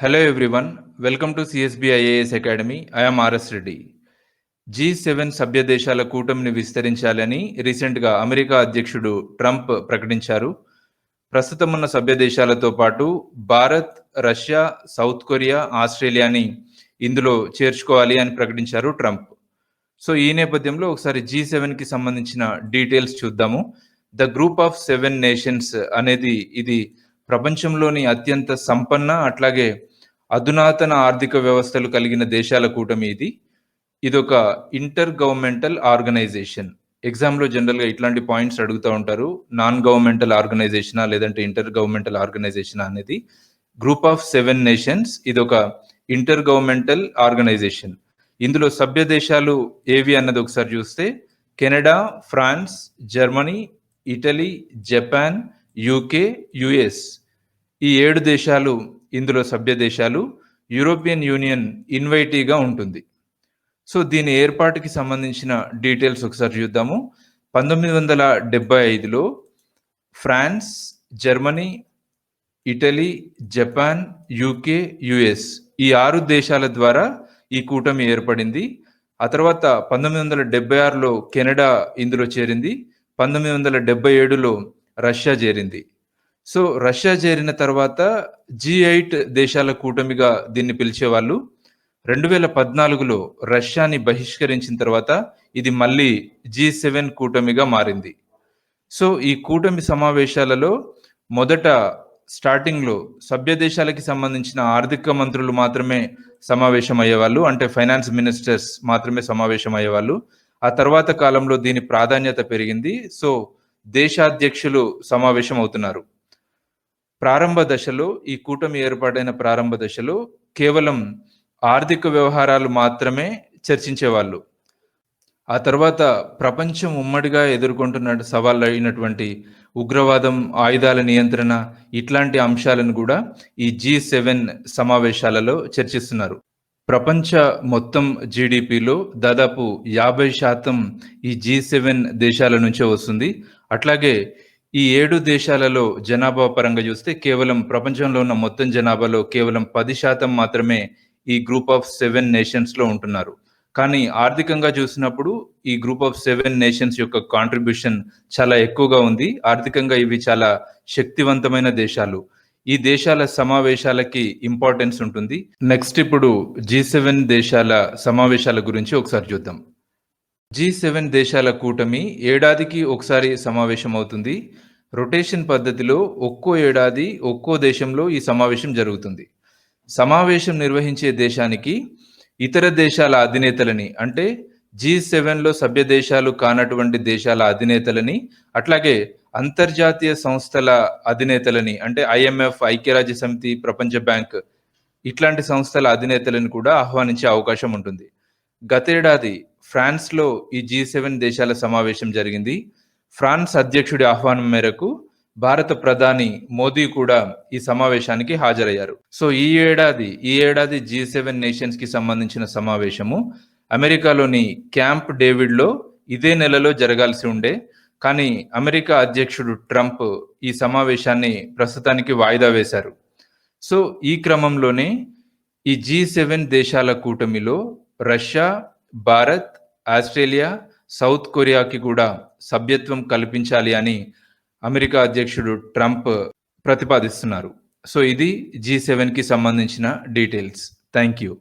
Hello everyone, welcome to CSB IAS Academy. I am RS Reddy. G seven సభ్య దేశాల కూటమిని విస్తరించాలని రీసెంట్గా అమెరికా అధ్యక్షుడు ట్రంప్ ప్రకటించారు ప్రస్తుతం ఉన్న సభ్య దేశాలతో పాటు భారత్ రష్యా సౌత్ కొరియా ఆస్ట్రేలియాని ఇందులో చేర్చుకోవాలి అని ప్రకటించారు ట్రంప్ సో ఈ నేపథ్యంలో ఒకసారి జీ సెవెన్కి సంబంధించిన డీటెయిల్స్ చూద్దాము the group of seven nations అనేది ఇది ప్రపంచంలోని అత్యంత సంపన్న అట్లాగే అధునాతన ఆర్థిక వ్యవస్థలు కలిగిన దేశాల కూటమి ఇది. ఇదొక ఇంటర్ గవర్నమెంటల్ ఆర్గనైజేషన్. ఎగ్జామ్లో జనరల్గా ఇట్లాంటి పాయింట్స్ అడుగుతూ ఉంటారు. నాన్ గవర్నమెంటల్ ఆర్గనైజేషనా లేదంటే ఇంటర్ గవర్నమెంటల్ ఆర్గనైజేషన్ అనేది. గ్రూప్ ఆఫ్ సెవెన్ నేషన్స్ ఇది ఒక ఇంటర్ గవర్నమెంటల్ ఆర్గనైజేషన్. ఇందులో సభ్య దేశాలు ఏవి అన్నది ఒకసారి చూస్తే Canada France Germany Italy Japan UK US. ఈ ఏడు దేశాలు ఇందులో సభ్య దేశాలు యూరోపియన్ యూనియన్ ఇన్వైటీగా ఉంటుంది. సో దీని ఏర్పాటుకి సంబంధించిన డీటెయిల్స్ ఒకసారి చూద్దాము. పంతొమ్మిది వందల డెబ్బై ఐదులో France Germany Italy Japan UK US ఈ ఆరు దేశాల ద్వారా ఈ కూటమి ఏర్పడింది. ఆ తర్వాత పంతొమ్మిది వందల డెబ్బై ఆరులో కెనడా ఇందులో చేరింది. పంతొమ్మిది వందల డెబ్బై ఏడులో రష్యా చేరింది. సో రష్యా చేరిన తర్వాత జీ ఎయిట్ దేశాల కూటమిగా దీన్ని పిలిచేవాళ్ళు. రెండు వేల పద్నాలుగులో రష్యాని బహిష్కరించిన తర్వాత ఇది మళ్ళీ జీ సెవెన్ కూటమిగా మారింది. సో ఈ కూటమి సమావేశాలలో మొదట స్టార్టింగ్లో సభ్య దేశాలకి సంబంధించిన ఆర్థిక మంత్రులు మాత్రమే సమావేశం అయ్యేవాళ్ళు అంటే ఫైనాన్స్ మినిస్టర్స్ మాత్రమే సమావేశం అయ్యేవాళ్ళు ఆ తర్వాత కాలంలో దీని ప్రాధాన్యత పెరిగింది. సో దేశాధ్యక్షులు సమావేశం అవుతున్నారు ప్రారంభ దశలో ఈ కూటమి ఏర్పాటైన ప్రారంభ దశలో కేవలం ఆర్థిక వ్యవహారాలు మాత్రమే చర్చించేవాళ్ళు. ఆ తర్వాత ప్రపంచం ఉమ్మడిగా ఎదుర్కొంటున్న సవాళ్ళు అయినటువంటి ఉగ్రవాదం ఆయుధాల నియంత్రణ ఇట్లాంటి అంశాలను కూడా ఈ జీ సెవెన్ సమావేశాలలో చర్చిస్తున్నారు. ప్రపంచ మొత్తం జీడిపిలో దాదాపు యాభై శాతం ఈ జీ సెవెన్ దేశాల నుంచే వస్తుంది. అట్లాగే ఈ ఏడు దేశాలలో జనాభా పరంగా చూస్తే కేవలం ప్రపంచంలో ఉన్న మొత్తం జనాభాలో కేవలం పది శాతం మాత్రమే ఈ గ్రూప్ ఆఫ్ సెవెన్ నేషన్స్లో ఉంటున్నారు. కానీ ఆర్థికంగా చూసినప్పుడు ఈ గ్రూప్ ఆఫ్ సెవెన్ నేషన్స్ యొక్క కాంట్రిబ్యూషన్ చాలా ఎక్కువగా ఉంది. ఆర్థికంగా ఇవి చాలా శక్తివంతమైన దేశాలు. ఈ దేశాల సమావేశాలకి ఇంపార్టెన్స్ ఉంటుంది. నెక్స్ట్ ఇప్పుడు జీ సెవెన్ దేశాల సమావేశాల గురించి ఒకసారి చూద్దాం. జీ సెవెన్ దేశాల కూటమి ఏడాదికి ఒకసారి సమావేశం అవుతుంది రొటేషన్ పద్ధతిలో ఒక్కో ఏడాది ఒక్కో దేశంలో ఈ సమావేశం జరుగుతుంది. సమావేశం నిర్వహించే దేశానికి ఇతర దేశాల అధినేతలని అంటే జీ సెవెన్లో సభ్య దేశాలు కానటువంటి దేశాల అధినేతలని అట్లాగే అంతర్జాతీయ సంస్థల అధినేతలని అంటే ఐఎంఎఫ్ ఐక్యరాజ్య సమితి ప్రపంచ బ్యాంక్ ఇట్లాంటి సంస్థల అధినేతలను కూడా ఆహ్వానించే అవకాశం ఉంటుంది. గతేడాది ఫ్రాన్స్లో ఈ జీ సెవెన్ దేశాల సమావేశం జరిగింది. ఫ్రాన్స్ అధ్యక్షుడి ఆహ్వానం మేరకు భారత ప్రధాని మోదీ కూడా ఈ సమావేశానికి హాజరయ్యారు. సో ఈ ఏడాది ఈ ఏడాది జీ సెవెన్ నేషన్స్కి సంబంధించిన సమావేశము. అమెరికాలోని క్యాంప్ డేవిడ్లో ఇదే నెలలో జరగాల్సి ఉండే. కానీ అమెరికా అధ్యక్షుడు ట్రంప్ ఈ సమావేశాన్ని ప్రస్తుతానికి వాయిదా వేశారు. సో ఈ క్రమంలోనే ఈ జీ సెవెన్ దేశాల కూటమిలో రష్యా భారత్ ఆస్ట్రేలియా సౌత్ కొరియాకి కూడా సభ్యత్వం కల్పించాలి అని అమెరికా అధ్యక్షుడు ట్రంప్ ప్రతిపాదిస్తున్నారు. సో ఇది జీ సెవెన్కి సంబంధించిన డీటెయిల్స్ థ్యాంక్ యూ